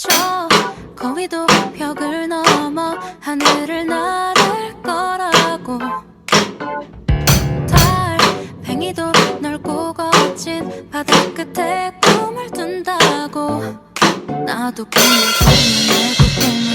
스쳐 거위도 벽을 넘어 하늘을 날을 거라고. 달팽이도 넓고 거친 바다 끝에 꿈을 둔다고. 나도 꿈을 꾸는 내도 꿈을